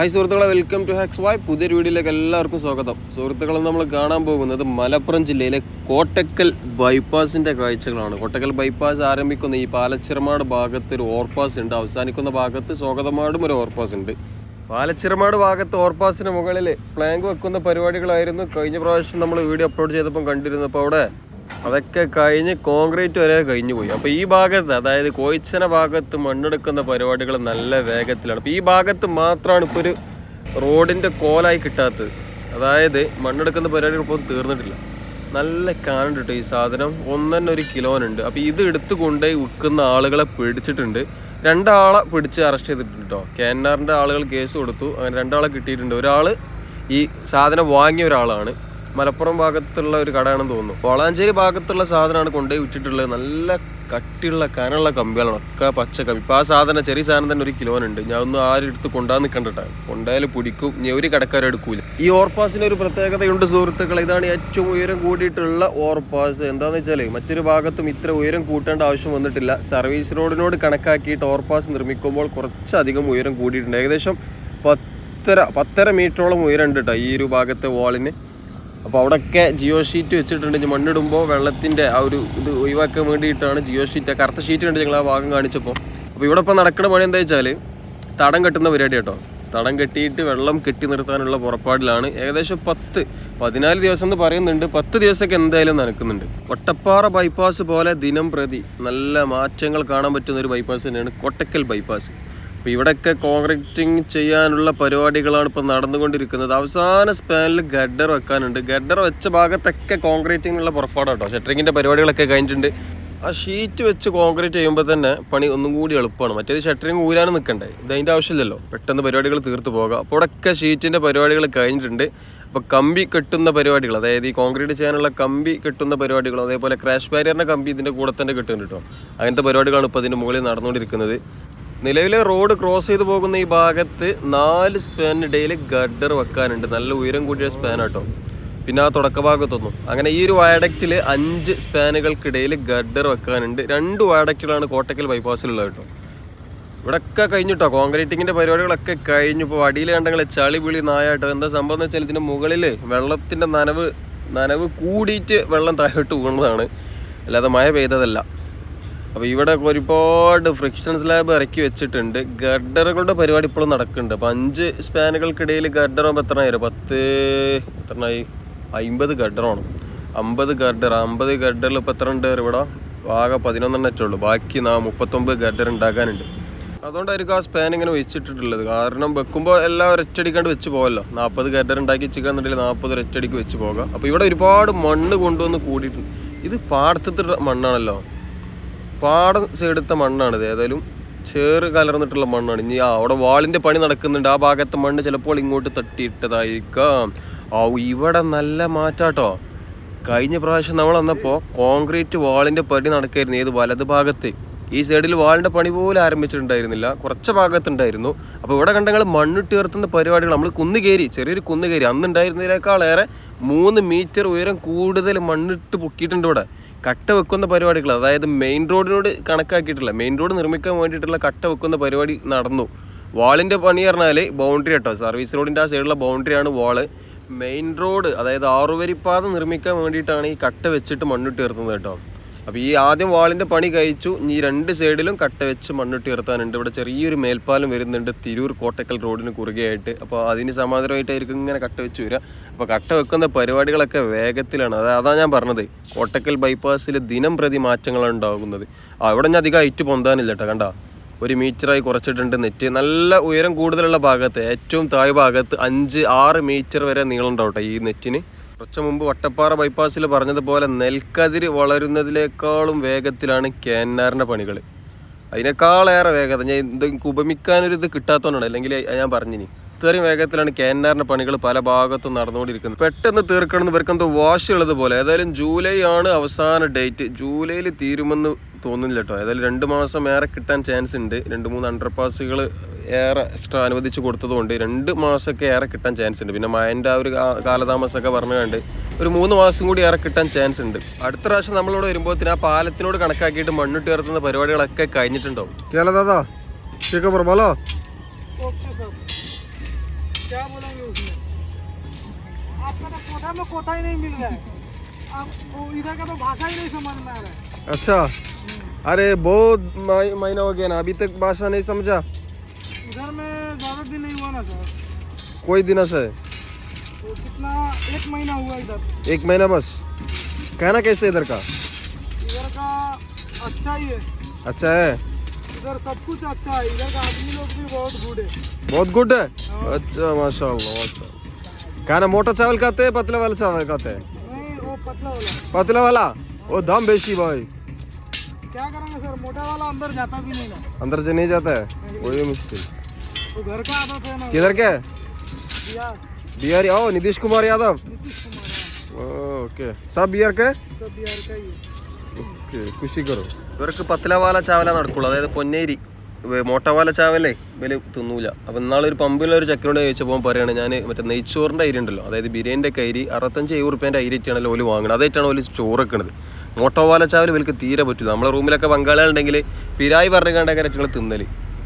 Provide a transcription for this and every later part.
Hi സുഹൃത്തുക്കളെ welcome to hacks വായ് പുതിയൊരു വീഡിയോയിലേക്ക് എല്ലാവർക്കും സ്വാഗതം. സുഹൃത്തുക്കളെ നമ്മൾ കാണാൻ പോകുന്നത് മലപ്പുറം ജില്ലയിലെ കോട്ടക്കൽ ബൈപ്പാസിന്റെ കാഴ്ചകളാണ്. കോട്ടക്കൽ ബൈപ്പാസ് ആരംഭിക്കുന്ന ഈ പാലച്ചിറമാട് ഭാഗത്ത് ഒരു ഓർപ്പാസ് ഉണ്ട്. അവസാനിക്കുന്ന ഭാഗത്ത് സ്വാഗതമാടും ഒരു ഓർപ്പാസ് ഉണ്ട്. പാലച്ചിറമാട് ഭാഗത്ത് ഓർപ്പാസിന് മുകളിൽ പ്ലാങ്ക് വെക്കുന്ന പരിപാടികളായിരുന്നു. കഴിഞ്ഞ പ്രാവശ്യം നമ്മൾ വീഡിയോ അപ്ലോഡ് ചെയ്തപ്പം കണ്ടിരുന്നപ്പോൾ അവിടെ അതൊക്കെ കഴിഞ്ഞ് കോൺക്രീറ്റ് വരെ കഴിഞ്ഞു പോയി. അപ്പോൾ ഈ ഭാഗത്ത് അതായത് കോയിച്ചന ഭാഗത്ത് മണ്ണെടുക്കുന്ന പരിപാടികൾ നല്ല വേഗത്തിലാണ്. അപ്പോൾ ഈ ഭാഗത്ത് മാത്രമാണ് ഇപ്പോൾ ഒരു റോഡിന്റെ കോലായി കിട്ടാത്തത്. അതായത് മണ്ണെടുക്കുന്ന പരിപാടികൾ ഇപ്പോൾ തീർന്നിട്ടില്ല. നല്ല കാനുണ്ട് കേട്ടോ ഈ സാധനം. ഒന്നെന്നെ ഒരു കിലോനുണ്ട്. അപ്പോൾ ഇത് എടുത്തു കൊണ്ടുപോയി വിൽക്കുന്ന ആളുകളെ പിടിച്ചിട്ടുണ്ട്. രണ്ടാളെ പിടിച്ച് അറസ്റ്റ് ചെയ്തിട്ടുണ്ട് കേട്ടോ. കെന്നാറിന്റെ ആളുകൾ കേസ് കൊടുത്തു. അങ്ങനെ രണ്ടാളെ കിട്ടിയിട്ടുണ്ട്. ഒരാൾ ഈ സാധനം വാങ്ങിയ ഒരാളാണ്. മലപ്പുറം ഭാഗത്തുള്ള ഒരു കടയാണെന്ന് തോന്നുന്നു. വളാഞ്ചേരി ഭാഗത്തുള്ള സാധനമാണ് കൊണ്ടുപോയി വിറ്റിട്ടുള്ളത്. നല്ല കട്ടിയുള്ള കനുള്ള കമ്പികളാണ്. ഒക്കെ പച്ച കമ്പി ഇപ്പം ആ സാധനം ചെറിയ സാധനം തന്നെ ഒരു കിലോനുണ്ട്. ഞാൻ ഒന്ന് ആരും എടുത്ത് കൊണ്ടാന്ന് നിൽക്കണ്ടട്ടെ കൊണ്ടായാലും പിടിക്കും. ഞാൻ ഒരു കടക്കാരും എടുക്കൂല. ഈ ഓവർപാസിന് ഒരു പ്രത്യേകതയുണ്ട് സുഹൃത്തുക്കളെ. ഇതാണ് ഏറ്റവും ഉയരം കൂടിയിട്ടുള്ള ഓവർപാസ്. എന്താണെന്ന് വെച്ചാൽ മറ്റൊരു ഭാഗത്തും ഇത്ര ഉയരം കൂട്ടേണ്ട ആവശ്യം വന്നിട്ടില്ല. സർവീസ് റോഡിനോട് കണക്കാക്കിയിട്ട് ഓവർപാസ് നിർമ്മിക്കുമ്പോൾ കുറച്ചധികം ഉയരം കൂടിയിട്ടുണ്ട്. ഏകദേശം പത്തര പത്തര മീറ്ററോളം ഉയരം ഉണ്ട് കേട്ടോ ഈ ഒരു ഭാഗത്തെ വാളിന് അപ്പോൾ അവിടെയൊക്കെ ജിയോ ഷീറ്റ് വെച്ചിട്ടുണ്ട്. മണ്ണിടുമ്പോൾ വെള്ളത്തിന്റെ ആ ഒരു ഇത് ഒഴിവാക്കാൻ വേണ്ടിയിട്ടാണ് ജിയോ ഷീറ്റ് കറുത്ത ഷീറ്റ് കണ്ട് ഞങ്ങൾ ആ ഭാഗം കാണിച്ചപ്പോൾ അപ്പോൾ ഇവിടെ ഇപ്പോൾ നടക്കുന്ന പണി എന്താ വെച്ചാൽ തടം കെട്ടുന്ന പരിപാടി കേട്ടോ. തടം കെട്ടിയിട്ട് വെള്ളം കെട്ടി നിർത്താനുള്ള പുറപ്പാടിലാണ്. ഏകദേശം പത്ത് പതിനാല് ദിവസം എന്ന് പറയുന്നുണ്ട്. പത്ത് ദിവസമൊക്കെ എന്തായാലും നനക്കുന്നുണ്ട് ഒട്ടപ്പാറ ബൈപ്പാസ് പോലെ ദിനം പ്രതി നല്ല മാറ്റങ്ങൾ കാണാൻ പറ്റുന്ന ഒരു ബൈപ്പാസ് തന്നെയാണ് കൊട്ടക്കൽ ബൈപ്പാസ് അപ്പോൾ ഇവിടെയൊക്കെ കോൺക്രീറ്റിംഗ് ചെയ്യാനുള്ള പരിപാടികളാണ് ഇപ്പോൾ നടന്നുകൊണ്ടിരിക്കുന്നത്. അവസാന സ്പാനിൽ ഗഡർ വെക്കാനുണ്ട്. ഗഡർ വെച്ച ഭാഗത്തൊക്കെ കോൺക്രീറ്റിങ്ങിനുള്ള പുറപ്പാടാണ് കേട്ടോ ഷട്ടറിങ്ങിന്റെ പരിപാടികളൊക്കെ കഴിഞ്ഞിട്ടുണ്ട്. ആ ഷീറ്റ് വെച്ച് കോൺക്രീറ്റ് ചെയ്യുമ്പോൾ തന്നെ പണി ഒന്നും കൂടി എളുപ്പമാണ്. മറ്റേത് ഷട്ടറിങ് ഊരാനും നിൽക്കണ്ടേ ഇത് അതിന്റെ ആവശ്യമില്ലല്ലോ. പെട്ടെന്ന് പരിപാടികൾ തീർത്ത് പോകാം. അപ്പോൾ ഇവിടെയൊക്കെ ഷീറ്റിന്റെ പരിപാടികൾ കഴിഞ്ഞിട്ടുണ്ട്. അപ്പോൾ കമ്പി കെട്ടുന്ന പരിപാടികൾ അതായത് ഈ കോൺക്രീറ്റ് ചെയ്യാനുള്ള കമ്പി കെട്ടുന്ന പരിപാടികൾ അതേപോലെ ക്രാഷ് ബാരിയറിന്റെ കമ്പി ഇതിന്റെ കൂടെ തന്നെ കെട്ടുന്നുണ്ട് കേട്ടോ അങ്ങനത്തെ പരിപാടികളാണ് ഇപ്പോൾ അതിന്റെ മുകളിൽ നടന്നുകൊണ്ടിരിക്കുന്നത്. നിലവിലെ റോഡ് ക്രോസ് ചെയ്ത് പോകുന്ന ഈ ഭാഗത്ത് നാല് സ്പാനിടയിൽ ഗഡർ വെക്കാനുണ്ട്. നല്ല ഉയരം കൂടിയ സ്പാൻ ആട്ടോ. പിന്നെ ആ തുടക്ക ഭാഗത്തൊന്നും. അങ്ങനെ ഈ ഒരു വയഡക്റ്റിൽ അഞ്ച് സ്പാനുകൾക്കിടയിൽ ഗഡർ വെക്കാനുണ്ട്. രണ്ട് വയഡക്റ്റുകളാണ് കോട്ടക്കൽ ബൈപ്പാസിലുള്ളത് കേട്ടോ. ഇവിടെയൊക്കെ കഴിഞ്ഞിട്ടോ? കോൺക്രീറ്റിങ്ങിന്റെ പരിപാടികളൊക്കെ കഴിഞ്ഞു. ഇപ്പോൾ അടിയിൽ കണ്ടങ്ങളെ ചളി പിളി നായാട്ടോ. എന്താ സംഭവം എന്ന് വെച്ചാൽ ഇതിന്റെ മുകളിൽ വെള്ളത്തിന്റെ നനവ് നനവ് കൂടിയിട്ട് വെള്ളം താഴോട്ട് പോകുന്നതാണ് അല്ലാതെ മഴ പെയ്തതല്ല. അപ്പോൾ ഇവിടെ ഒരുപാട് ഫ്രിക്ഷൻ സ്ലാബ് ഇറക്കി വെച്ചിട്ടുണ്ട്. ഗർഡറുകളുടെ പരിപാടി ഇപ്പോഴും നടക്കുന്നുണ്ട്. അപ്പോൾ അഞ്ച് സ്പാനുകൾക്കിടയിൽ ഗർഡർ ആകുമ്പോൾ എത്ര ആയിരം? പത്ത് എത്രയായി അമ്പത് ഗർഡറാണ് അമ്പത് ഗർഡർ. അമ്പത് ഗർഡറിൽ ഇപ്പോൾ എത്ര ഉണ്ട്? ഇവിടെ ആകെ പതിനൊന്നെണ്ണറ്റേ ഉള്ളൂ ബാക്കി നാ മുപ്പത്തൊമ്പത് ഗർഡർ ഉണ്ടാക്കാനുണ്ട് അതുകൊണ്ടായിരിക്കും ആ സ്പാൻ ഇങ്ങനെ വെച്ചിട്ടുള്ളത് കാരണം വെക്കുമ്പോൾ എല്ലാം ഒരൊറ്റടിക്കാണ്ട് വെച്ച് പോകല്ലോ നാൽപ്പത് ഗർഡർ ഉണ്ടാക്കി വെച്ചിട്ടുണ്ടെങ്കിൽ നാൽപ്പത് ഒരൊറ്റടിക്ക് വെച്ച് പോകാം. അപ്പോൾ ഇവിടെ ഒരുപാട് മണ്ണ് കൊണ്ടുവന്ന് കൂടിയിട്ടുണ്ട്. ഇത് പാടത്തിട്ട് മണ്ണാണല്ലോ. പാടം സൈഡത്തെ മണ്ണാണിത് ഏതായാലും ചേറ് കലർന്നിട്ടുള്ള മണ്ണാണ്. ഇനി ആ അവിടെ വാളിന്റെ പണി നടക്കുന്നുണ്ട്. ആ ഭാഗത്തെ മണ്ണ് ചിലപ്പോൾ ഇങ്ങോട്ട് തട്ടിയിട്ടതായിരിക്കാം. ആ ഇവിടെ നല്ല മാറ്റാട്ടോ. കഴിഞ്ഞ പ്രാവശ്യം നമ്മൾ വന്നപ്പോൾ കോൺക്രീറ്റ് വാളിന്റെ പണി നടക്കായിരുന്നു ഏത് വലത് ഭാഗത്ത്. ഈ സൈഡിൽ വാളിന്റെ പണി പോലും ആരംഭിച്ചിട്ടുണ്ടായിരുന്നില്ല. കുറച്ച് ഭാഗത്തുണ്ടായിരുന്നു. അപ്പോൾ ഇവിടെ കണ്ടങ്ങൾ മണ്ണിട്ട് ഉയർത്തുന്ന പരിപാടികൾ നമ്മൾ കുന്ന് ചെറിയൊരു കുന്ന് കയറി അന്നുണ്ടായിരുന്നതിനേക്കാളേറെ മൂന്ന് മീറ്റർ ഉയരം കൂടുതൽ മണ്ണിട്ട് പൊക്കിയിട്ടുണ്ട് ഇവിടെ. കട്ട വെക്കുന്ന പരിപാടികൾ അതായത് മെയിൻ റോഡിനോട് കണക്കാക്കിയിട്ടില്ല. മെയിൻ റോഡ് നിർമ്മിക്കാൻ വേണ്ടിയിട്ടുള്ള കട്ട വെക്കുന്ന പരിപാടി നടന്നു. വാളിന്റെ പണി പറഞ്ഞാൽ ബൗണ്ടറി കേട്ടോ സർവീസ് റോഡിന്റെ ആ സൈഡിലുള്ള ബൗണ്ടറിയാണ് വാൾ മെയിൻ റോഡ് അതായത് ആറുവരിപ്പാത നിർമ്മിക്കാൻ വേണ്ടിയിട്ടാണ് ഈ കട്ട വെച്ചിട്ട് മണ്ണിട്ട് ഉയർത്തുന്നത് കേട്ടോ അപ്പോൾ ഈ ആദ്യം വാളിന്റെ പണി കഴിച്ചു. ഈ രണ്ട് സൈഡിലും കട്ട വെച്ച് മണ്ണിട്ട് ഉയർത്താനുണ്ട്. ഇവിടെ ചെറിയൊരു മേൽപ്പാലം വരുന്നുണ്ട്. തിരൂർ കോട്ടക്കൽ റോഡിന് കുറുകെയായിട്ട്. അപ്പോൾ അതിന് സമാന്തരമായിട്ടായിരിക്കും ഇങ്ങനെ കട്ട വെച്ച് വരിക. അപ്പോൾ കട്ട വെക്കുന്ന പരിപാടികളൊക്കെ വേഗത്തിലാണ്. അത് അതാണ് ഞാൻ പറഞ്ഞത്. കോട്ടക്കൽ ബൈപ്പാസിൽ ദിനം പ്രതി മാറ്റങ്ങളാണ് ഉണ്ടാകുന്നത്. അവിടെ ഞാൻ അധികം ഹൈറ്റ് പൊന്താനില്ല കേട്ടോ കണ്ട? ഒരു മീറ്ററായി കുറച്ചിട്ടുണ്ട് നെറ്റ്. നല്ല ഉയരം കൂടുതലുള്ള ഭാഗത്ത് ഏറ്റവും താഴെ ഭാഗത്ത് അഞ്ച് ആറ് മീറ്റർ വരെ നീളം ഉണ്ടാവട്ടെ ഈ നെറ്റിന്. കുറച്ച് മുമ്പ് വട്ടപ്പാറ ബൈപ്പാസിൽ പറഞ്ഞതുപോലെ നെൽക്കതിര് വളരുന്നതിനേക്കാളും വേഗത്തിലാണ് കേന്നാറിന്റെ പണികൾ. അതിനേക്കാളേറെ വേഗത ഞാൻ എന്തെങ്കിലും ഉപമിക്കാനൊരു ഇത് കിട്ടാത്തതുകൊണ്ടാണ് അല്ലെങ്കിൽ ഞാൻ പറഞ്ഞിനി. ഇത്രയും വേഗത്തിലാണ് കേന്നാറിന്റെ പണികൾ പല ഭാഗത്തും നടന്നുകൊണ്ടിരിക്കുന്നത്. പെട്ടെന്ന് തീർക്കണം എന്ന് ഇവർക്കെന്തോ വാശിയുള്ളത് പോലെ ഏതായാലും ജൂലൈ ആണ് അവസാന ഡേറ്റ്. ജൂലൈയിൽ തീരുമെന്ന് തോന്നുന്നില്ല കേട്ടോ ഏതായാലും രണ്ട് മാസം ഏറെ കിട്ടാൻ ചാൻസ് ഉണ്ട് രണ്ട് മൂന്ന് അണ്ടർ പാസുകൾ ഏറെ എക്സ്ട്രാ അനുവദിച്ച് കൊടുത്തതുകൊണ്ട് രണ്ട് മാസമൊക്കെ ഏറെ കിട്ടാൻ ചാൻസ് ഉണ്ട് പിന്നെ മഴൻ്റെ ആ ഒരു കാ- കാലതാമസമൊക്കെ പറഞ്ഞുകൊണ്ട് ഒരു മൂന്ന് മാസം കൂടി ഏറെ കിട്ടാൻ ചാൻസ് ഉണ്ട് അടുത്ത പ്രാവശ്യം നമ്മളിവിടെ വരുമ്പോഴത്തേന് ആ പാലത്തിനോട് കണക്കാക്കിയിട്ട് മണ്ണിട്ട് ഉയർത്തുന്ന പരിപാടികളൊക്കെ കഴിഞ്ഞിട്ടുണ്ടാവും केला दादा ठीक आहे बरं बोला क्या बोलेंगे उसमें आपका तो कोठा में कोठा ही नहीं मिल रहा है आप वो इधर का तो भाषा ही नहीं समझ में आ रहा है अच्छा अरे बहुत महीना हो गया ना अभी तक भाषा नहीं समझा। इधर में ज़्यादा दिन नहीं हुआ ना सर। कोई दिन से तो कितना एक महीना हुआ इधर। एक महीना बस। कहना कैसे इधर का? इधर का अच्छा ही है। अच्छा है? इधर सब कुछ अच्छा है इधर का आदमी लोग भी बहुत गुड है। बहुत गुड है? हाँ। अच्छा माशाल्लाह माशाल्लाह। कहना मोटा चावल खाते हैं पतला वाला चावल खाते हैं? नहीं वो पतला वाला। पतले वाला? वो दम बेची भाई। क्या करेंगे सर मोटा वाला अंदर जाता भी नहीं ना अंदर से नहीं जाता है वही मुश्किल वो घर का आदत है ना किधर के बिहार बिहारी ओ नीतीश कुमार यादव नीतीश कुमार ओके सब बिहार के हाँ, सब बिहार का ही है ഓക്കെ കൃഷി കറോ ഇവർക്ക് പത്തലവാല ചാവല നടക്കുള്ളൂ അതായത് പൊന്നേരി വേ- മോട്ടവാല ചാവലേ ഇവര് തിന്നൂല അപ്പം ഇന്നാളെ ഒരു പമ്പിലൊരു ചക്കരോട് ചോദിച്ചപ്പോൾ പറയാണ് ഞാൻ മറ്റേ നെയ്ച്ചോറിൻ്റെ അരി ഉണ്ടല്ലോ അതായത് ബിരിയാണിൻ്റെ ഒക്കെ അരി അറുപത്തഞ്ച് എഴുപത് റുപ്യേൻ്റെ അരിയാണല്ലോ ഓല് വാങ്ങുന്നത് അതായിട്ടാണ് ഓല് ചോറ് വെക്കണത് മോട്ടോവാല ചാവൽ ഇവർക്ക് തീരെ പറ്റില്ല നമ്മളെ റൂമിലൊക്കെ പങ്കാളികളുണ്ടെങ്കിൽ പിരായി പറഞ്ഞു കണ്ടൊക്കെ ഞങ്ങൾ തിന്നൽ.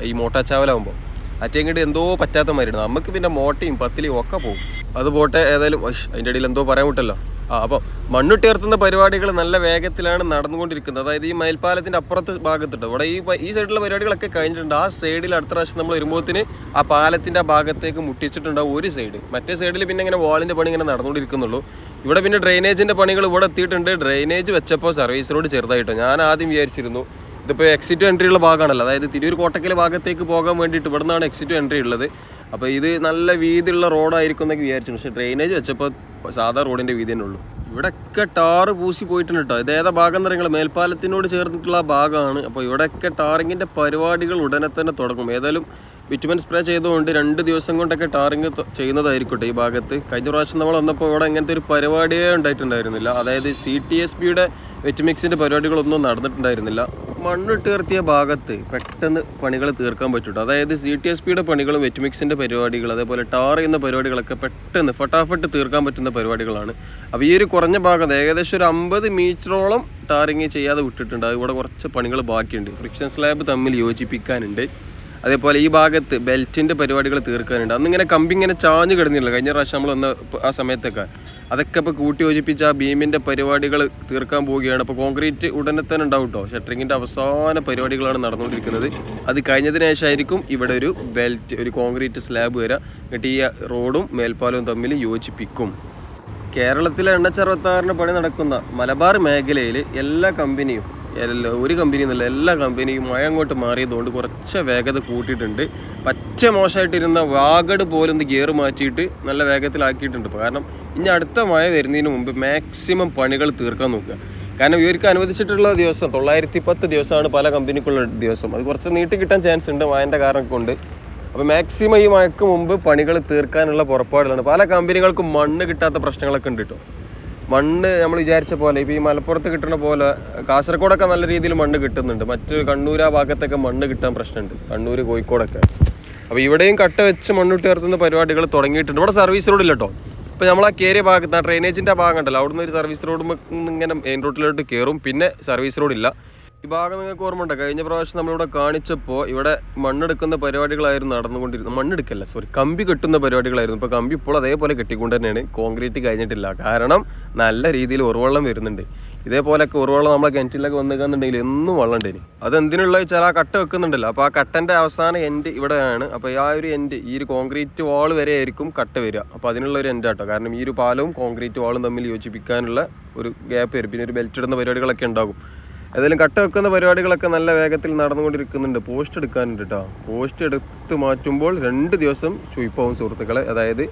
ഈ മോട്ടാ ചാവലാകുമ്പോൾ അറ്റേങ്ങോട്ട് എന്തോ പറ്റാത്ത മാതിരി നമുക്ക് പിന്നെ മോട്ടയും പത്തിലും ഒക്കെ പോകും. അത് പോട്ടെ ഏതായാലും അതിന്റെ ഇടയിൽ എന്തോ പറയാൻ വിട്ടല്ലോ. ആ അപ്പോൾ മണ്ണുട്ടിയർത്തുന്ന പരിപാടികൾ നല്ല വേഗത്തിലാണ് നടന്നുകൊണ്ടിരിക്കുന്നത്. അതായത് ഈ മയിൽപ്പാലത്തിന്റെ അപ്പുറത്ത് ഭാഗത്തുണ്ട്. ഇവിടെ ഈ ഈ സൈഡിലുള്ള പരിപാടികളൊക്കെ കഴിഞ്ഞിട്ടുണ്ട്. ആ സൈഡിൽ അടുത്ത പ്രാവശ്യം നമ്മൾ വരുമ്പോഴത്തിന് ആ പാലത്തിന്റെ ആ ഭാഗത്തേക്ക് മുട്ടിച്ചിട്ടുണ്ടാവും ഒരു സൈഡ്. മറ്റേ സൈഡിൽ പിന്നെ ഇങ്ങനെ വാളിന്റെ പണി ഇങ്ങനെ നടന്നുകൊണ്ടിരിക്കുന്നുള്ളൂ. ഇവിടെ പിന്നെ ഡ്രെയിനേജിന്റെ പണികൾ ഇവിടെ എത്തിയിട്ടുണ്ട്. ഡ്രെയിനേജ് വെച്ചപ്പോൾ സർവീസ് റോഡ് ചെറുതായിട്ടോ. ഞാൻ ആദ്യം വിചാരിച്ചിരുന്നു ഇതിപ്പോൾ എക്സിറ്റ് എൻട്രി ഉള്ള ഭാഗമാണല്ലോ. അതായത് തിരൂർ കോട്ടക്കൽ ഭാഗത്തേക്ക് പോകാൻ വേണ്ടിയിട്ട് ഇവിടെ നിന്നാണ് എക്സിറ്റ് എൻട്രി ഉള്ളത്. അപ്പോൾ ഇത് നല്ല വീതിയുള്ള റോഡായിരിക്കും എന്നൊക്കെ വിചാരിച്ചു പക്ഷേ ഡ്രെയിനേജ് വെച്ചപ്പോൾ സാധാ റോഡിന്റെ വീതി തന്നെ ഉള്ളൂ. ഇവിടെയൊക്കെ ടാറ് പൂശി പോയിട്ടുണ്ട് കേട്ടോ ഇത് ഏതാ ഭാഗം എന്ന് പറയുന്നത് മേൽപ്പാലത്തിനോട് ചേർന്നിട്ടുള്ള ഭാഗമാണ്. അപ്പോൾ ഇവിടെയൊക്കെ ടാറിങ്ങിന്റെ പരിപാടികൾ ഉടനെ തന്നെ തുടങ്ങും. ഏതായാലും വിറ്റുമൻ സ്പ്രേ ചെയ്തുകൊണ്ട് രണ്ട് ദിവസം കൊണ്ടൊക്കെ ടാറിങ് ചെയ്യുന്നതായിരിക്കട്ടെ ഈ ഭാഗത്ത്. കഴിഞ്ഞ പ്രാവശ്യം നമ്മൾ വന്നപ്പോൾ ഇവിടെ ഇങ്ങനത്തെ ഒരു പരിപാടിയേ ഉണ്ടായിട്ടുണ്ടായിരുന്നില്ല. അതായത് സി ടി എസ് ബിയുടെ വെറ്റ്മിക്സിന്റെ പരിപാടികളൊന്നും നടന്നിട്ടുണ്ടായിരുന്നില്ല. മണ്ണിട്ട് മണ്ണിട്ടേർത്തിയ ഭാഗത്ത് പെട്ടെന്ന് പണികൾ തീർക്കാൻ പറ്റുള്ളൂ അതായത് സി ടി എസ് പിയുടെ പണികളും വെറ്റ്മിക്സിന്റെ പരിപാടികൾ അതേപോലെ ടാർ ചെയ്യുന്ന പരിപാടികളൊക്കെ പെട്ടെന്ന് ഫട്ടാഫട്ട് തീർക്കാൻ പറ്റുന്ന പരിപാടികളാണ്. അപ്പോൾ ഈ ഒരു കുറഞ്ഞ ഭാഗത്ത് ഏകദേശം ഒരു അമ്പത് മീറ്ററോളം ടാറിങ് ചെയ്യാതെ വിട്ടിട്ടുണ്ട്. അത് ഇവിടെ കുറച്ച് പണികൾ ബാക്കിയുണ്ട്. ഫ്രിക്ഷൻ സ്ലാബ് തമ്മിൽ യോജിപ്പിക്കാനുണ്ട്. അതേപോലെ ഈ ഭാഗത്ത് ബെൽറ്റിന്റെ പരിപാടികൾ തീർക്കാനുണ്ട്. അന്നിങ്ങനെ കമ്പി ഇങ്ങനെ ചാഞ്ഞ് കിടന്നില്ല? കഴിഞ്ഞ പ്രാവശ്യം നമ്മൾ വന്ന ആ സമയത്തൊക്കെ. അതൊക്കെ ഇപ്പോൾ കൂട്ടി യോജിപ്പിച്ച് ആ ബീമിന്റെ പരിപാടികൾ തീർക്കാൻ പോവുകയാണ്. അപ്പോൾ കോൺക്രീറ്റ് ഉടനെ തന്നെ ഉണ്ടാവും കേട്ടോ ഷട്ടറിങ്ങിന്റെ അവസാന പരിപാടികളാണ് നടന്നുകൊണ്ടിരിക്കുന്നത്. അത് കഴിഞ്ഞതിന് ശേഷമായിരിക്കും ഇവിടെ ഒരു ബെൽറ്റ് ഒരു കോൺക്രീറ്റ് സ്ലാബ് വരിക എന്നിട്ട് ഈ റോഡും മേൽപ്പാലവും തമ്മിൽ യോജിപ്പിക്കും. കേരളത്തിലെ എണ്ണച്ചറുപത്താറിന് പണി നടക്കുന്ന മലബാർ മേഖലയിൽ എല്ലാ കമ്പനിയും എല്ലാ ഒരു കമ്പനി എന്നല്ല എല്ലാ കമ്പനിയും മഴ അങ്ങോട്ട് മാറിയതുകൊണ്ട് കുറച്ച് വേഗത കൂട്ടിയിട്ടുണ്ട്. പച്ച മോശമായിട്ടിരുന്ന വാഗഡ് പോലൊന്ന് ഗിയർ മാറ്റിയിട്ട് നല്ല വേഗത്തിലാക്കിയിട്ടുണ്ട്. കാരണം ഇനി അടുത്ത മഴ വരുന്നതിന് മുമ്പ് മാക്സിമം പണികൾ തീർക്കാൻ നോക്കുക. കാരണം ഇവർക്ക് അനുവദിച്ചിട്ടുള്ള ദിവസം തൊള്ളായിരത്തി പത്ത് ദിവസമാണ് പല കമ്പനിക്കുള്ള ദിവസം. അത് കുറച്ച് നീട്ടി കിട്ടാൻ ചാൻസ് ഉണ്ട് മഴന്റെ കാരണം കൊണ്ട്. അപ്പോൾ മാക്സിമം ഈ മഴയ്ക്ക് മുമ്പ് പണികൾ തീർക്കാനുള്ള പുറപ്പാടിലാണ് പല കമ്പനികൾക്കും മണ്ണ് കിട്ടാത്ത പ്രശ്നങ്ങളൊക്കെ ഉണ്ട് കേട്ടോ മണ്ണ് നമ്മൾ വിചാരിച്ച പോലെ ഇപ്പോൾ ഈ മലപ്പുറത്ത് കിട്ടുന്ന പോലെ കാസർഗോഡൊക്കെ നല്ല രീതിയിൽ മണ്ണ് കിട്ടുന്നുണ്ട്. മറ്റു കണ്ണൂർ ആ ഭാഗത്തൊക്കെ മണ്ണ് കിട്ടാൻ പ്രശ്നമുണ്ട്. കണ്ണൂർ കോഴിക്കോടൊക്കെ. അപ്പോൾ ഇവിടെയും കട്ട വെച്ച് മണ്ണിട്ട് ഉയർത്തുന്ന പരിപാടികൾ തുടങ്ങിയിട്ടുണ്ട്. ഇവിടെ സർവീസ് റോഡ് ഇല്ലട്ടോ ഇപ്പോൾ നമ്മൾ ആ കയറിയ ഭാഗത്ത് ആ ഡ്രെയിനേജിന്റെ ഭാഗം ഉണ്ടല്ലോ അവിടുന്ന് ഒരു സർവീസ് റോഡ് ഇങ്ങനെ മെയിൻ റോഡിലോട്ട് കയറും പിന്നെ സർവീസ് റോഡ് ഇല്ല. ഈ ഭാഗം നിങ്ങൾക്ക് ഓർമ്മ ഉണ്ട് കഴിഞ്ഞ പ്രാവശ്യം നമ്മളിവിടെ കാണിച്ചപ്പോൾ ഇവിടെ മണ്ണെടുക്കുന്ന പരിപാടികളായിരുന്നു നടന്നുകൊണ്ടിരുന്നത്. മണ്ണെടുക്കല്ല സോറി കമ്പി കെട്ടുന്ന പരിപാടികളായിരുന്നു. ഇപ്പോൾ കമ്പി ഇപ്പോൾ അതേപോലെ കെട്ടിക്കൊണ്ട് തന്നെയാണ്. കോൺക്രീറ്റ് കഴിഞ്ഞിട്ടില്ല. കാരണം നല്ല രീതിയിൽ ഉറവെള്ളം വരുന്നുണ്ട്. ഇതേപോലെയൊക്കെ ഉറവെള്ളം നമ്മളെ കിണറ്റിലൊക്കെ വന്നിരിക്കുന്നുണ്ടെങ്കിൽ എന്നും വെള്ളം ഉണ്ട് ഇനി. അതെന്തിനുള്ള വെച്ചാൽ ആ കട്ട വെക്കുന്നുണ്ടല്ലോ. അപ്പോൾ ആ കട്ടന്റെ അവസാന എൻഡ് ഇവിടെയാണ്. അപ്പോൾ ആ ഒരു എൻഡ് ഈ ഒരു കോൺക്രീറ്റ് വാൾ വരെ ആയിരിക്കും കട്ട് വരിക. അപ്പോൾ അതിനുള്ള ഒരു എൻഡ് ആട്ടോ. കാരണം ഈ ഒരു പാലവും കോൺക്രീറ്റ് വാളും തമ്മിൽ യോജിപ്പിക്കാനുള്ള ഒരു ഗ്യാപ്പ് വരും. പിന്നെ ഒരു ബെൽറ്റ് ഇടുന്ന പരിപാടികളൊക്കെ ഉണ്ടാകും. ഏതായാലും കട്ട വെക്കുന്ന പരിപാടികളൊക്കെ നല്ല വേഗത്തിൽ നടന്നുകൊണ്ടിരിക്കുന്നുണ്ട്. പോസ്റ്റ് എടുക്കാനുണ്ട് കേട്ടോ പോസ്റ്റ് എടുത്ത് മാറ്റുമ്പോൾ രണ്ട് ദിവസം ചുയിപ്പാവും സുഹൃത്തുക്കളെ. അതായത്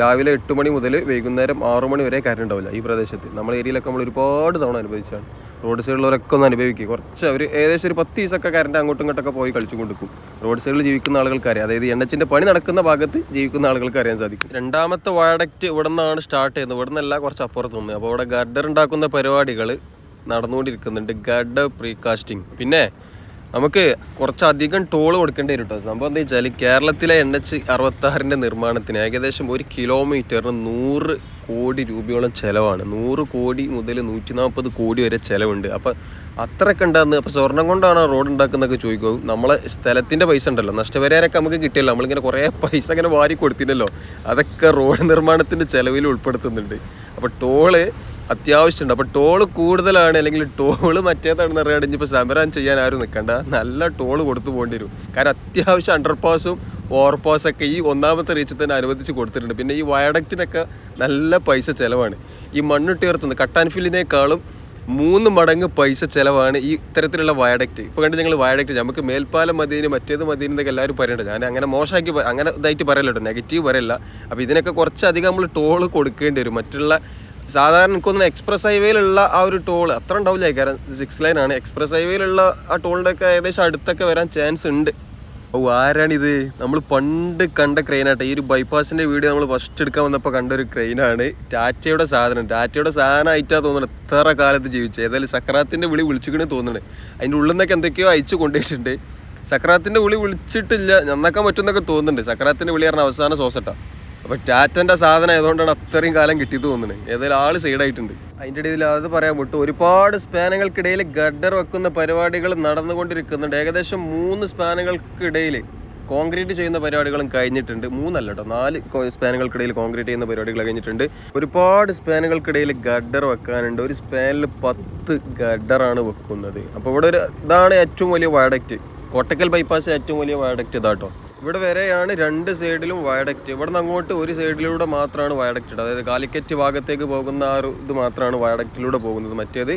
രാവിലെ എട്ട് മണി മുതൽ വൈകുന്നേരം ആറു മണി വരെ കറണ്ട് ഉണ്ടാവില്ല ഈ പ്രദേശത്ത്. നമ്മുടെ ഏരിയയിലൊക്കെ നമ്മൾ ഒരുപാട് തവണ അനുഭവിച്ചാണ്. റോഡ് സൈഡിലുള്ളവരൊക്കെ ഒന്ന് അനുഭവിക്കും. കുറച്ച് അവർ ഏകദേശം ഒരു പത്ത് ദിവസമൊക്കെ കറണ്ട് അങ്ങോട്ടും ഇങ്ങോട്ടൊക്കെ പോയി കളിച്ചു കൊടുക്കും റോഡ് സൈഡിൽ ജീവിക്കുന്ന ആളുകൾക്ക് അറിയാം. അതായത് എണ്ണച്ചിന്റെ പണി നടക്കുന്ന ഭാഗത്ത് ജീവിക്കുന്ന ആളുകൾക്ക് അറിയാൻ സാധിക്കും. രണ്ടാമത്തെ വാഡക്റ്റ് ഇവിടെ നിന്നാണ് സ്റ്റാർട്ട് ചെയ്യുന്നത്. ഇവിടെ നിന്നല്ല കുറച്ച് അപ്പുറത്ത് നിന്ന് അപ്പോൾ അവിടെ ഗർഡർ ഉണ്ടാക്കുന്ന പരിപാടികൾ നടന്നുകൊണ്ടിരിക്കുന്നുണ്ട്. ഗഡ് പ്രീകാസ്റ്റിംഗ് പിന്നെ നമുക്ക് കുറച്ചധികം ടോൾ കൊടുക്കേണ്ടി വരും കേട്ടോ സംഭവം എന്താ വെച്ചാൽ കേരളത്തിലെ എൻ എച്ച് അറുപത്താറിന്റെ നിർമ്മാണത്തിന് ഏകദേശം ഒരു കിലോമീറ്ററിന് നൂറ് കോടി രൂപയോളം ചിലവാണ്. നൂറ് കോടി മുതൽ നൂറ്റി നാൽപ്പത് കോടി വരെ ചിലവുണ്ട്. അപ്പം അത്രയൊക്കെ ഉണ്ടാകുന്നത് അപ്പോൾ സ്വർണം കൊണ്ടാണ് റോഡ് ഉണ്ടാക്കുന്നതൊക്കെ ചോദിക്കും. നമ്മളെ സ്ഥലത്തിന്റെ പൈസ ഉണ്ടല്ലോ. നഷ്ടപരിഹാരമൊക്കെ നമുക്ക് കിട്ടിയല്ലോ. നമ്മളിങ്ങനെ കുറേ പൈസ ഇങ്ങനെ വാരി കൊടുത്തില്ലല്ലോ. അതൊക്കെ റോഡ് നിർമ്മാണത്തിന്റെ ചിലവിൽ ഉൾപ്പെടുത്തുന്നുണ്ട്. അപ്പോൾ ടോൾ അത്യാവശ്യമുണ്ട്. അപ്പോൾ ടോൾ കൂടുതലാണ് അല്ലെങ്കിൽ ടോൾ മറ്റേതാണെന്ന് അറിയാണ്ട് ഇനിയിപ്പോൾ സമരം ചെയ്യാൻ ആരും നിൽക്കണ്ട നല്ല ടോൾ കൊടുത്തു പോകേണ്ടി വരും. കാരണം അത്യാവശ്യം അണ്ടർപാസും ഓവർപാസൊക്കെ ഈ ഒന്നാമത്തെ റീച്ചിൽ തന്നെ അനുവദിച്ച് കൊടുത്തിട്ടുണ്ട്. പിന്നെ ഈ വയഡക്റ്റിനൊക്കെ നല്ല പൈസ ചിലവാണ്. ഈ മണ്ണിട്ട് ഉയർത്തുന്നത് കട്ടാൻ ഫില്ലിനേക്കാളും മൂന്ന് മടങ്ങ് പൈസ ചിലവാണ് ഈ ഇത്തരത്തിലുള്ള വയഡക്റ്റ് ഇപ്പോൾ കണ്ട് ഞങ്ങൾ വയഡക്റ്റ് നമുക്ക് മേൽപ്പാലം മതിന് മറ്റേത് മതിന് എന്നൊക്കെ എല്ലാവരും പറയേണ്ടത് ഞാൻ അങ്ങനെ മോശമാക്കി അങ്ങനെ ഇതായിട്ട് പറയല്ലോ നെഗറ്റീവ് പറയല്ല. അപ്പോൾ ഇതിനൊക്കെ കുറച്ചധികം നമ്മൾ ടോൾ കൊടുക്കേണ്ടി വരും. മറ്റുള്ള സാധാരണ എനിക്കൊന്നും എക്സ്പ്രസ് ഹൈവേയിലുള്ള ആ ഒരു ടോൾ അത്ര ഉണ്ടാവില്ല. കാരണം സിക്സ് ലൈൻ ആണ്. എക്സ്പ്രസ് ഹൈവേയിലുള്ള ആ ടോളിന്റെ ഒക്കെ ഏകദേശം അടുത്തൊക്കെ വരാൻ ചാൻസ് ഉണ്ട്. ഓ ആരാണിത്? നമ്മൾ പണ്ട് കണ്ട ക്രെയിനാട്ടെ ഈ ഒരു ബൈപ്പാസിന്റെ വീഡിയോ നമ്മൾ ഫസ്റ്റ് എടുക്കാൻ വന്നപ്പോൾ കണ്ട ഒരു ക്രെയിനാണ് ടാറ്റയുടെ സാധനം. ടാറ്റയുടെ സാധനം ആയിട്ടാ തോന്നുന്നത് എത്ര കാലത്ത് ജീവിച്ചു. ഏതായാലും സക്രാത്തിന്റെ വിളി വിളിച്ചിക്കണേ തോന്നുന്നത് അതിന്റെ ഉള്ളിൽ നിന്നൊക്കെ എന്തൊക്കെയോ അയച്ചു കൊണ്ടുപോയിട്ടുണ്ട്. സക്രാത്തിന്റെ വിളി വിളിച്ചിട്ടില്ല. നന്നാക്കാൻ പറ്റുമെന്നൊക്കെ തോന്നുന്നുണ്ട്. സക്രാത്തിന്റെ വിളി പറഞ്ഞ അവസാന സോസട്ടാ അപ്പൊ ടാറ്റന്റെ സാധനം ആയതുകൊണ്ടാണ് അത്രയും കാലം കിട്ടിയത് തോന്നുന്നത് ഏതായാലും ആൾ സൈഡായിട്ടുണ്ട് അതിന്റെ ഇടയിൽ അത് പറയാൻ വിട്ടു. ഒരുപാട് സ്പാനുകൾക്കിടയിൽ ഗഡർ വെക്കുന്ന പരിപാടികൾ നടന്നുകൊണ്ടിരിക്കുന്നുണ്ട്. ഏകദേശം മൂന്ന് സ്പാനുകൾക്കിടയിൽ കോൺക്രീറ്റ് ചെയ്യുന്ന പരിപാടികളും കഴിഞ്ഞിട്ടുണ്ട്. മൂന്നല്ല കേട്ടോ നാല് സ്പാനുകൾക്കിടയിൽ കോൺക്രീറ്റ് ചെയ്യുന്ന പരിപാടികൾ കഴിഞ്ഞിട്ടുണ്ട്. ഒരുപാട് സ്പാനുകൾക്കിടയിൽ ഗഡർ വെക്കാനുണ്ട്. ഒരു സ്പാനിൽ പത്ത് ഗഡറാണ് വെക്കുന്നത്. അപ്പോൾ ഇവിടെ ഒരു ഇതാണ് ഏറ്റവും വലിയ വയഡക്റ്റ് കോട്ടക്കൽ ബൈപ്പാസ് ഏറ്റവും വലിയ വയഡക്റ്റ് ഇതാട്ടോ ഇവിടെ വരെയാണ് രണ്ട് സൈഡിലും വയഡക്റ്റ് ഇവിടെ നിന്ന് അങ്ങോട്ട് ഒരു സൈഡിലൂടെ മാത്രമാണ് വയഡക്റ്റ് അതായത് കാലിക്കറ്റ് ഭാഗത്തേക്ക് പോകുന്ന ആ ഒരു ഇത് മാത്രമാണ് വയഡക്റ്റിലൂടെ പോകുന്നത്. മറ്റേത്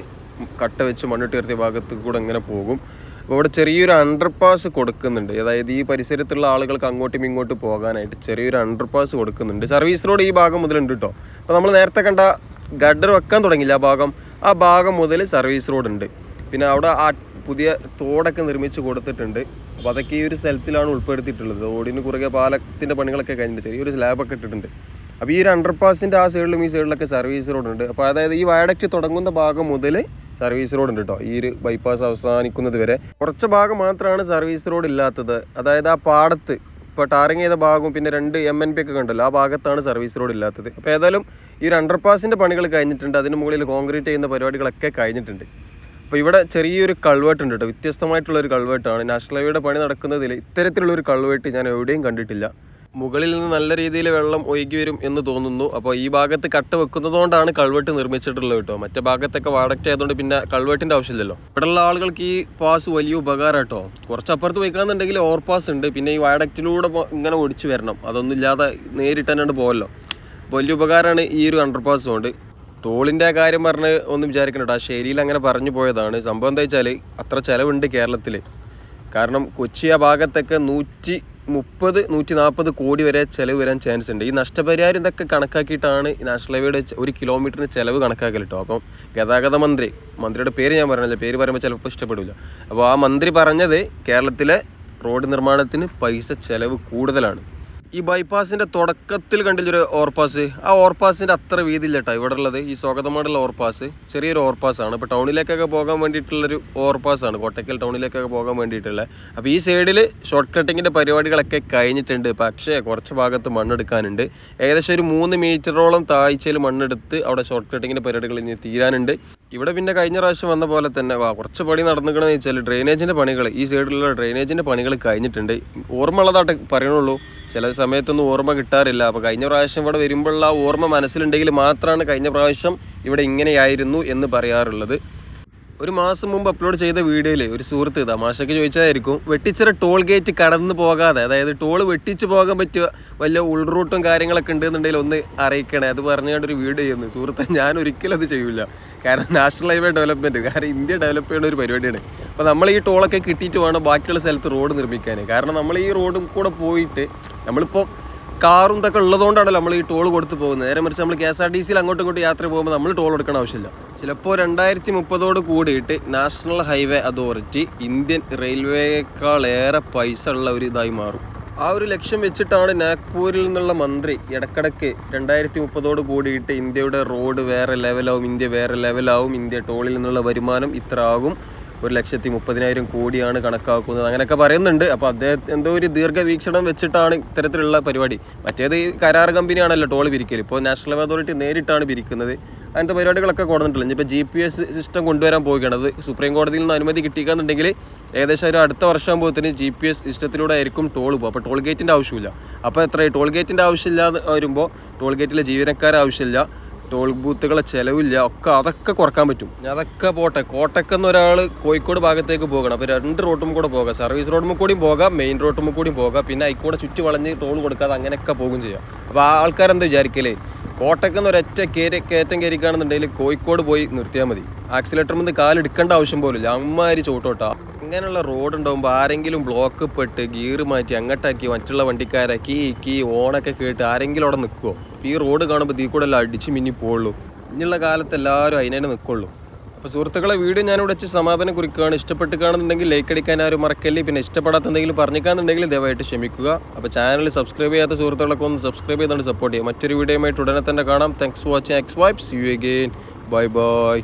കട്ട വെച്ച് മണ്ണിട്ട് ഉയർത്തിയ ഭാഗത്ത് കൂടെ ഇങ്ങനെ പോകും. അപ്പോൾ ഇവിടെ ചെറിയൊരു അണ്ടർപാസ് കൊടുക്കുന്നുണ്ട്. അതായത് ഈ പരിസരത്തുള്ള ആളുകൾക്ക് അങ്ങോട്ടും ഇങ്ങോട്ടും പോകാനായിട്ട് ചെറിയൊരു അണ്ടർപാസ് കൊടുക്കുന്നുണ്ട്. സർവീസ് റോഡ് ഈ ഭാഗം മുതലുണ്ട് കേട്ടോ അപ്പോൾ നമ്മൾ നേരത്തെ കണ്ട ഗഡർ വെക്കാൻ തുടങ്ങില്ല ആ ഭാഗം. ആ ഭാഗം മുതൽ സർവീസ് റോഡ് ഉണ്ട്. പിന്നെ അവിടെ ആ പുതിയ തോടൊക്കെ നിർമ്മിച്ച് കൊടുത്തിട്ടുണ്ട്. അപ്പോൾ അതൊക്കെ ഈ ഒരു സ്ഥലത്തിലാണ് ഉൾപ്പെടുത്തിയിട്ടുള്ളത്. റോഡിന് കുറുകെ പാലത്തിന്റെ പണികളൊക്കെ കഴിഞ്ഞിട്ട് ചെറിയൊരു സ്ലാബൊക്കെ ഇട്ടിട്ടുണ്ട്. അപ്പോൾ ഈ ഒരു അണ്ടർപാസിന്റെ ആ സൈഡിലും ഈ സൈഡിലൊക്കെ സർവീസ് റോഡ് ഉണ്ട്. അപ്പോൾ അതായത് ഈ വയഡക്റ്റ് തുടങ്ങുന്ന ഭാഗം മുതൽ സർവീസ് റോഡ് ഉണ്ട് കേട്ടോ ഈ ഒരു ബൈപ്പാസ് അവസാനിക്കുന്നത് വരെ. കുറച്ച് ഭാഗം മാത്രമാണ് സർവീസ് റോഡ് ഇല്ലാത്തത്. അതായത് ആ പാടത്ത് ഇപ്പോൾ ടാറിങ് ചെയ്ത ഭാഗവും പിന്നെ രണ്ട് എം എൻ പി ഒക്കെ കണ്ടല്ലോ. ആ ഭാഗത്താണ് സർവീസ് റോഡ് ഇല്ലാത്തത്. അപ്പോൾ ഏതായാലും ഈ ഒരു അണ്ടർപാസിന്റെ പണികൾ കഴിഞ്ഞിട്ടുണ്ട്. അതിന് മുകളിൽ കോൺക്രീറ്റ് ചെയ്യുന്ന പരിപാടികളൊക്കെ കഴിഞ്ഞിട്ടുണ്ട്. അപ്പോൾ ഇവിടെ ചെറിയൊരു കൾവേട്ട് ഉണ്ട് കേട്ടോ. വ്യത്യസ്തമായിട്ടുള്ള ഒരു കൾവേട്ടാണ്. നാഷണൽ ഹൈവേയുടെ പണി നടക്കുന്നതിൽ ഇത്തരത്തിലുള്ള ഒരു കൾവേട്ട് ഞാൻ എവിടെയും കണ്ടിട്ടില്ല. മുകളിൽ നിന്ന് നല്ല രീതിയിൽ വെള്ളം ഒഴുകി വരും എന്ന് തോന്നുന്നു. അപ്പോൾ ഈ ഭാഗത്ത് കട്ട് വെക്കുന്നതുകൊണ്ടാണ് കൾവെട്ട് നിർമ്മിച്ചിട്ടുള്ളത് കേട്ടോ. മറ്റേ ഭാഗത്തൊക്കെ വാടക്റ്റ് ആയതുകൊണ്ട് പിന്നെ കൾവെട്ടിന്റെ ആവശ്യമില്ലല്ലോ. ഇവിടെയുള്ള ആളുകൾക്ക് ഈ പാസ് വലിയ ഉപകാരം കേട്ടോ കുറച്ച് അപ്പുറത്ത് പോയിക്കാന്നുണ്ടെങ്കിൽ ഓവർ പാസ് ഉണ്ട്. പിന്നെ ഈ വാടക്റ്റിലൂടെ ഇങ്ങനെ ഒടിച്ചു വരണം. അതൊന്നും ഇല്ലാതെ നേരിട്ട് തന്നെ പോകല്ലോ വലിയ ഉപകാരമാണ് ഈ ഒരു അണ്ടർ പാസ് കൊണ്ട്. ടോളിന്റെ കാര്യം പറഞ്ഞ് ഒന്ന് വിചാരിക്കണം ആ ശരിയിൽ അങ്ങനെ പറഞ്ഞു പോയതാണ്. സംഭവം എന്താ വെച്ചാൽ അത്ര ചിലവുണ്ട് കേരളത്തിൽ കാരണം കൊച്ചി ആ ഭാഗത്തൊക്കെ നൂറ്റി മുപ്പത് നൂറ്റി നാൽപ്പത് കോടി വരെ ചിലവ് വരാൻ ചാൻസ് ഉണ്ട്. ഈ നഷ്ടപരിഹാരം ഇതൊക്കെ കണക്കാക്കിയിട്ടാണ് നാഷണൽ ഹൈവേയുടെ ഒരു കിലോമീറ്ററിന് ചിലവ് കണക്കാക്കൽ കേട്ടോ അപ്പം ഗതാഗത മന്ത്രി മന്ത്രിയുടെ പേര് ഞാൻ പറഞ്ഞില്ല. പേര് പറയുമ്പോൾ ചിലപ്പോൾ ഇഷ്ടപ്പെടില്ല അപ്പോൾ ആ മന്ത്രി പറഞ്ഞത് കേരളത്തിലെ റോഡ് നിർമ്മാണത്തിന് പൈസ ചിലവ് കൂടുതലാണ്. ഈ ബൈപ്പാസിന്റെ തുടക്കത്തിൽ കണ്ടില്ലൊരു ഓവർപാസ് ആ ഓവർപാസിന്റെ അത്ര വീതിയില്ല കേട്ടോ ഇവിടെ ഉള്ളത് ഈ സ്വാഗതമാടുള്ള ഓവർപാസ് ചെറിയൊരു ഓവർപാസ് ആണ്. ഇപ്പോൾ ടൗണിലേക്കൊക്കെ പോകാൻ വേണ്ടിയിട്ടുള്ളൊരു ഓവർപാസ് ആണ്. കോട്ടക്കൽ ടൗണിലേക്കൊക്കെ പോകാൻ വേണ്ടിയിട്ടുള്ള. അപ്പോൾ ഈ സൈഡിൽ ഷോർട്ട് കട്ടിങ്ങിന്റെ പരിപാടികളൊക്കെ കഴിഞ്ഞിട്ടുണ്ട്. പക്ഷേ കുറച്ച് ഭാഗത്ത് മണ്ണെടുക്കാനുണ്ട്. ഏകദേശം ഒരു മൂന്ന് മീറ്ററോളം താഴ്ചയിൽ മണ്ണെടുത്ത് അവിടെ ഷോർട്ട് കട്ടിങ്ങിന്റെ പരിപാടികൾ ഇനി തീരാനുണ്ട്. ഇവിടെ പിന്നെ കഴിഞ്ഞ പ്രാവശ്യം വന്ന പോലെ തന്നെ കുറച്ച് പണി നടന്നിക്കണമെന്ന് വെച്ചാൽ ഡ്രെയിനേജിന്റെ പണികൾ ഈ സൈഡിലുള്ള ഡ്രെയിനേജിന്റെ പണികൾ കഴിഞ്ഞിട്ടുണ്ട്. ഓർമ്മ ഉള്ളതായിട്ട് പറയണുള്ളൂ. ചില സമയത്തൊന്നും ഓർമ്മ കിട്ടാറില്ല. അപ്പോൾ കഴിഞ്ഞ പ്രാവശ്യം ഇവിടെ വരുമ്പോഴുള്ള ഓർമ്മ മനസ്സിലുണ്ടെങ്കിൽ മാത്രമാണ് കഴിഞ്ഞ പ്രാവശ്യം ഇവിടെ ഇങ്ങനെയായിരുന്നു എന്ന് പറയാറുള്ളത്. ഒരു മാസം മുമ്പ് അപ്ലോഡ് ചെയ്ത വീഡിയോയിൽ ഒരു സുഹൃത്ത് തമാശക്ക് ചോദിച്ചതായിരിക്കും വെട്ടിച്ചിറ ടോൾ ഗേറ്റ് കടന്നു പോകാതെ അതായത് ടോൾ വെട്ടിച്ച് പോകാൻ പറ്റുക വല്ല ഉൾറൂട്ടും കാര്യങ്ങളൊക്കെ ഉണ്ടെന്നുണ്ടെങ്കിൽ ഒന്ന് അറിയിക്കണേ. അത് പറഞ്ഞുകൊണ്ട് ഒരു വീഡിയോ ചെയ്യുന്നു. സുഹൃത്ത് ഞാൻ ഒരിക്കലും അത് ചെയ്യൂല. കാരണം നാഷണൽ ഹൈവേ ഡെവലപ്മെന്റ് കാരണം ഇന്ത്യ ഡെവലപ്പ് ചെയ്യുന്ന ഒരു പരിപാടിയാണ്. അപ്പോൾ നമ്മൾ ഈ ടോളൊക്കെ കിട്ടിയിട്ട് വേണം ബാക്കിയുള്ള സ്ഥലത്ത് റോഡ് നിർമ്മിക്കാൻ കാരണം നമ്മൾ ഈ റോഡും കൂടെ പോയിട്ട് നമ്മളിപ്പോൾ കാറും ഇതൊക്കെ ഉള്ളതുകൊണ്ടാണല്ലോ നമ്മൾ ഈ ടോൾ കൊടുത്ത് പോകുന്നത്. നേരെ മറിച്ച് നമ്മൾ കെ എസ് ആർ ടി സിയിൽ അങ്ങോട്ടും ഇങ്ങോട്ടും യാത്ര പോകുമ്പോൾ നമ്മൾ ടോൾ എടുക്കേണ്ട ആവശ്യമില്ല. ചിലപ്പോൾ രണ്ടായിരത്തി മുപ്പതോട് കൂടിയിട്ട് നാഷണൽ ഹൈവേ അതോറിറ്റി ഇന്ത്യൻ റെയിൽവേയേക്കാളേറെ പൈസ ഉള്ള ഒരു ഇതായി മാറും. ആ ഒരു ലക്ഷ്യം വെച്ചിട്ടാണ് നാഗ്പൂരിൽ നിന്നുള്ള മന്ത്രി ഇടക്കിടക്ക് രണ്ടായിരത്തി മുപ്പതോട് കൂടിയിട്ട് ഇന്ത്യയുടെ റോഡ് വേറെ ലെവലാവും ഇന്ത്യ വേറെ ലെവലാവും ഇന്ത്യ ടോളിൽ നിന്നുള്ള വരുമാനം ഇത്ര ആകും. ഒരു ലക്ഷത്തി മുപ്പതിനായിരം കോടിയാണ് കണക്കാക്കുന്നത്. അങ്ങനെയൊക്കെ പറയുന്നുണ്ട്. അപ്പോൾ അദ്ദേഹം എന്തോ ഒരു ദീർഘവീക്ഷണം വെച്ചിട്ടാണ് ഇത്തരത്തിലുള്ള പരിപാടി. മറ്റേത് ഈ കരാർ കമ്പനിയാണല്ലോ ടോൾ പിരിക്കൽ ഇപ്പോൾ നാഷണൽ ഹൈവേ അതോറിറ്റി നേരിട്ടാണ് പിരിക്കുന്നത് അങ്ങനത്തെ പരിപാടികളൊക്കെ കൊടുത്തിട്ടില്ല ഇനിയിപ്പോൾ ജി പി എസ് സിസ്റ്റം കൊണ്ടുവരാൻ പോവുകയാണ്. അത് സുപ്രീം കോടതിയിൽ നിന്ന് അനുമതി കിട്ടിക്കാന്നുണ്ടെങ്കിൽ ഏകദേശം ഒരു അടുത്ത വർഷം ആകുമ്പോഴത്തേന് ജി പി എസ് സിസ്റ്റത്തിലൂടെ ആയിരിക്കും ടോൾ പോകും അപ്പോൾ ടോൾ ഗേറ്റിന്റെ ആവശ്യമില്ല. അപ്പോൾ എത്ര? ടോൾ ഗേറ്റിന്റെ ആവശ്യമില്ലാതെ വരുമ്പോൾ ടോൾ ഗേറ്റിലെ ജീവനക്കാരെ ആവശ്യമില്ല. ടോൾ ബൂത്തുകളെ ചിലവില്ല ഒക്കെ അതൊക്കെ കുറയ്ക്കാൻ പറ്റും. അതൊക്കെ പോട്ടെ. കോട്ടക്കെന്ന് ഒരാൾ കോഴിക്കോട് ഭാഗത്തേക്ക് പോകണം. അപ്പോൾ രണ്ട് റോട്ടും കൂടെ പോകാം. സർവീസ് റോഡും കൂടിയും പോകാം മെയിൻ റോട്ടും കൂടിയും പോകാം. പിന്നെ അതിക്കൂടെ ചുറ്റി വളഞ്ഞ് ടോൾ കൊടുക്കാതെ അങ്ങനെയൊക്കെ പോകും ചെയ്യാം. അപ്പോൾ ആ ആൾക്കാരെന്താ വിചാരിക്കലേ? കോട്ടക്കെന്ന് ഒരൊറ്റ കയറി കയറ്റം കയറിക്കാണെന്നുണ്ടെങ്കിൽ കോഴിക്കോട് പോയി നിർത്തിയാൽ മതി. ആക്സിലേറ്റർ മുന്ന് കാലെടുക്കേണ്ട ആവശ്യം പോലും ഇല്ല. അമ്മാതിരി ചോട്ടോട്ടാ ഇങ്ങനെയുള്ള റോഡ് ഉണ്ടാകുമ്പോൾ ആരെങ്കിലും ബ്ലോക്ക് പെട്ട് ഗിയർ മാറ്റി അങ്ങോട്ടാക്കി മറ്റുള്ള വണ്ടിക്കാരെ കീ ഓണൊക്കെ കേട്ട് ആരെങ്കിലും അവിടെ നിൽക്കുമോ ഈ റോഡ് കാണുമ്പോൾ തീ കൂടെ എല്ലാം അടിച്ച് മിന്നി പോകുള്ളൂ ഇനിയുള്ള കാലത്ത് എല്ലാവരും അതിനെ നിൽക്കുള്ളൂ അപ്പോൾ സുഹൃത്തുക്കളെ വീഡിയോ ഞാനിവിടെ വെച്ച് സമാപനം കുറിക്കുകയാണ്. ഇഷ്ടപ്പെട്ട് കാണുന്നുണ്ടെങ്കിൽ ലൈക്ക് അടിക്കാൻ ആരും മറക്കല്ലേ? പിന്നെ ഇഷ്ടപ്പെടാത്ത എന്തെങ്കിലും പറഞ്ഞിക്കാന്നുണ്ടെങ്കിൽ ദയവായിട്ട് ക്ഷമിക്കുക. അപ്പോൾ ചാനൽ സബ്സ്ക്രൈബ് ചെയ്യാത്ത സുഹൃത്തുക്കളൊക്കെ ഒന്ന് സബ്സ്ക്രൈബ് ചെയ്തുകൊണ്ട് സപ്പോർട്ട് ചെയ്യുക. മറ്റൊരു വീഡിയോയുമായിട്ട് ഉടനെ തന്നെ കാണാം. Thanks for watching X vibes you again bye bye